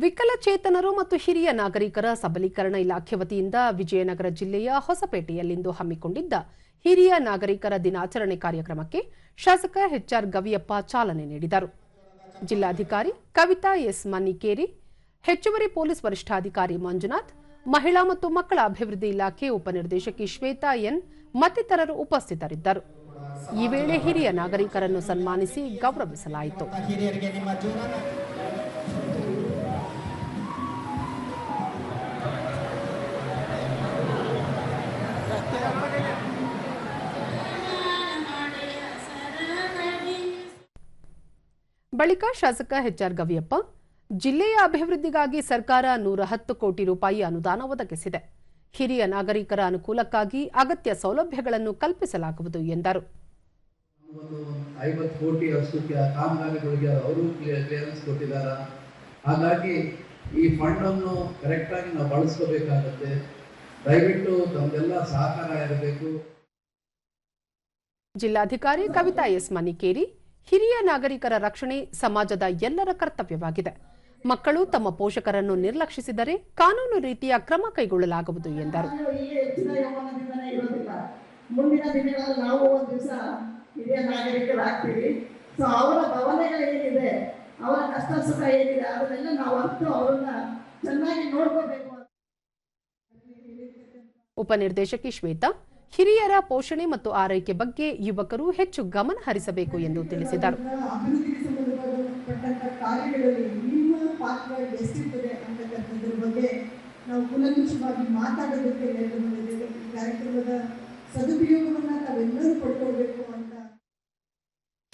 ವಿಕಲಚೇತನರು ಮತ್ತು ಹಿರಿಯ ನಾಗರಿಕರ ಸಬಲೀಕರಣ ಇಲಾಖೆ ವತಿಯಿಂದ ವಿಜಯನಗರ ಜಿಲ್ಲೆಯ ಹೊಸಪೇಟೆಯಲ್ಲಿಂದು ಹಮ್ಮಿಕೊಂಡಿದ್ದ ಹಿರಿಯ ನಾಗರಿಕರ ದಿನಾಚರಣೆ ಕಾರ್ಯಕ್ರಮಕ್ಕೆ ಶಾಸಕ ಎಚ್ಆರ್ ಗವಿಯಪ್ಪ ಚಾಲನೆ ನೀಡಿದರು. ಜಿಲ್ಲಾಧಿಕಾರಿ ಕವಿತಾ ಎಸ್ ಮನಿಕೇರಿ ಹೆಚ್ಚುವರಿ ಪೊಲೀಸ್ ವರಿಷ್ಠಾಧಿಕಾರಿ ಮಂಜುನಾಥ್, ಮಹಿಳಾ ಮತ್ತು ಮಕ್ಕಳ ಅಭಿವೃದ್ಧಿ ಇಲಾಖೆ ಉಪನಿರ್ದೇಶಕಿ ಶ್ವೇತಾ ಎನ್ ಮತ್ತಿತರರು ಉಪಸ್ಥಿತರಿದ್ದರು. ಈ ವೇಳೆ ಹಿರಿಯ ನಾಗರಿಕರನ್ನು ಸನ್ಮಾನಿಸಿ ಗೌರವಿಸಲಾಯಿತು. ಬಳಿಕ ಶಾಸಕ ಎಚ್ಆರ್ ಗವಿಯಪ್ಪ, ಜಿಲ್ಲೆಯ ಅಭಿವೃದ್ಧಿಗಾಗಿ ಸರ್ಕಾರ ನೂರ ಹತ್ತು ಕೋಟಿ ರೂಪಾಯಿ ಅನುದಾನ ಒದಗಿಸಿದೆ. ಹಿರಿಯ ನಾಗರಿಕರ ಅನುಕೂಲಕ್ಕಾಗಿ ಅಗತ್ಯ ಸೌಲಭ್ಯಗಳನ್ನು ಕಲ್ಪಿಸಲಾಗುವುದು ಎಂದರು. ಅನ್ನು ಹಾಗಾಗಿ ಈ ಫಂಡನ್ನು ಕರೆಕ್ಟಾಗಿ ನಾವು ಬಳಸ್ಕೋಬೇಕಾಗತ್ತೆ. ದಯವಿಟ್ಟು ತಮ್ಮೆಲ್ಲ ಸಹಕಾರ ಇರಬೇಕು. ಜಿಲ್ಲಾಧಿಕಾರಿ ಕವಿತಾ ಎಸ್ ಮನಿಕೇರಿ ಹಿರಿಯ ನಾಗರಿಕರ ರಕ್ಷಣೆ ಸಮಾಜದ ಎಲ್ಲರ ಕರ್ತವ್ಯವಾಗಿದೆ. ಮಕ್ಕಳು ತಮ್ಮ ಪೋಷಕರನ್ನು ನಿರ್ಲಕ್ಷಿಸಿದರೆ ಕಾನೂನು ರೀತಿಯ ಕ್ರಮ ಕೈಗೊಳ್ಳಲಾಗುವುದು ಎಂದರು. ಮುಂದಿನ ದಿನಗಳಲ್ಲಿ ನಾವು ಒಂದು ದಿವಸ ಹಿರಿಯ ನಾಗರಿಕರಾಗ್ತೀವಿ. ಸೊ ಅವರ ಭಾವನೆಗಳೇನಿದೆ ಅವರ ಕಷ್ಟ ಸುಖ ಏನಿದೆ ಅದನ್ನೆಲ್ಲ ನಾವು ಅರ್ಥ ಅವರನ್ನ ಚೆನ್ನಾಗಿ ನೋಡ್ಕೋಬೇಕು ಉಪನಿರ್ದೇಶಕಿ ಶ್ವೇತಾ ಹಿರಿಯರ ಪೋಷಣೆ ಮತ್ತು ಆರೈಕೆ ಬಗ್ಗೆ ಯುವಕರು ಹೆಚ್ಚು ಗಮನ ಹರಿಸಬೇಕು ಎಂದು ತಿಳಿಸಿದರು.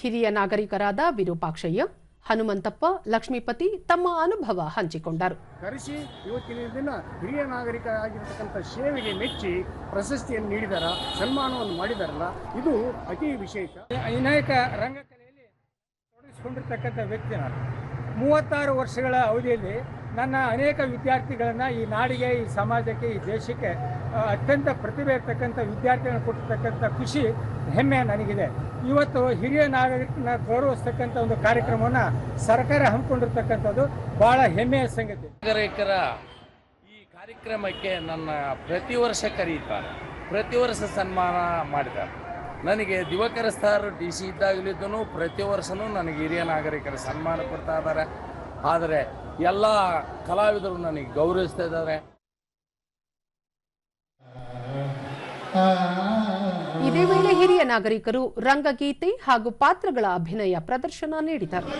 ಹಿರಿಯ ನಾಗರಿಕರಾದ ವಿರೂಪಾಕ್ಷಯ್ಯ ಹನುಮಂತಪ್ಪ ಲಕ್ಷ್ಮೀಪತಿ ತಮ್ಮ ಅನುಭವ ಹಂಚಿಕೊಂಡರು. ಕರೆಸಿ ಇವತ್ತಿನ ದಿನ ಹಿರಿಯ ನಾಗರಿಕರಾಗಿರ್ತಕ್ಕಂಥ ಸೇವೆಗೆ ಮೆಚ್ಚಿ ಪ್ರಶಸ್ತಿಯನ್ನು ನೀಡಿದಾರ ಸನ್ಮಾನವನ್ನು ಮಾಡಿದಾರಲ್ಲ ಇದು ಅತಿ ವಿಶೇಷ. ವಿನಾಯಕ ರಂಗಕಲೆಯಲ್ಲಿ ತೊಡಗಿಸಿಕೊಂಡಿರ್ತಕ್ಕಂಥ ವ್ಯಕ್ತಿ ನಾನು. ಮೂವತ್ತಾರು ವರ್ಷಗಳ ಅವಧಿಯಲ್ಲಿ ನನ್ನ ಅನೇಕ ವಿದ್ಯಾರ್ಥಿಗಳನ್ನು ಈ ನಾಡಿಗೆ, ಈ ಸಮಾಜಕ್ಕೆ, ಈ ದೇಶಕ್ಕೆ ಅತ್ಯಂತ ಪ್ರತಿಭೆ ಇರ್ತಕ್ಕಂಥ ವಿದ್ಯಾರ್ಥಿಗಳನ್ನು ಕೊಟ್ಟಿರ್ತಕ್ಕಂಥ ಖುಷಿ, ಹೆಮ್ಮೆ ನನಗಿದೆ. ಇವತ್ತು ಹಿರಿಯ ನಾಗರಿಕನ ಗೌರವಿಸ್ತಕ್ಕಂಥ ಒಂದು ಕಾರ್ಯಕ್ರಮವನ್ನು ಸರ್ಕಾರ ಹಮ್ಮಿಕೊಂಡಿರ್ತಕ್ಕಂಥದ್ದು ಬಹಳ ಹೆಮ್ಮೆಯ ಸಂಗತಿ. ನಾಗರಿಕರ ಈ ಕಾರ್ಯಕ್ರಮಕ್ಕೆ ನನ್ನ ಪ್ರತಿ ವರ್ಷ ಕರೀತಾರೆ. ಪ್ರತಿ ವರ್ಷ ಸನ್ಮಾನ ಮಾಡಿದ್ದಾರೆ. ನನಗೆ ದಿವಕರ ಸ್ಥಾರ್ ಡಿ ಸಿ ಇದ್ದಾಗಲಿದ್ದನು, ಪ್ರತಿ ವರ್ಷವೂ ನನಗೆ ಹಿರಿಯ ನಾಗರಿಕರ ಸನ್ಮಾನ ಕೊಡ್ತಾ ಇದ್ದಾರೆ. ಆದರೆ ಎಲ್ಲ ಕಲಾವಿದರು ನನಗೆ ಗೌರವಿಸ್ತಾ ಇದ್ದಾರೆ. ಇದೇ ವೇಳೆ ಹಿರಿಯ ನಾಗರಿಕರು ರಂಗಗೀತೆ ಹಾಗೂ ಪಾತ್ರಗಳ ಅಭಿನಯ ಪ್ರದರ್ಶನ ನೀಡಿದರು.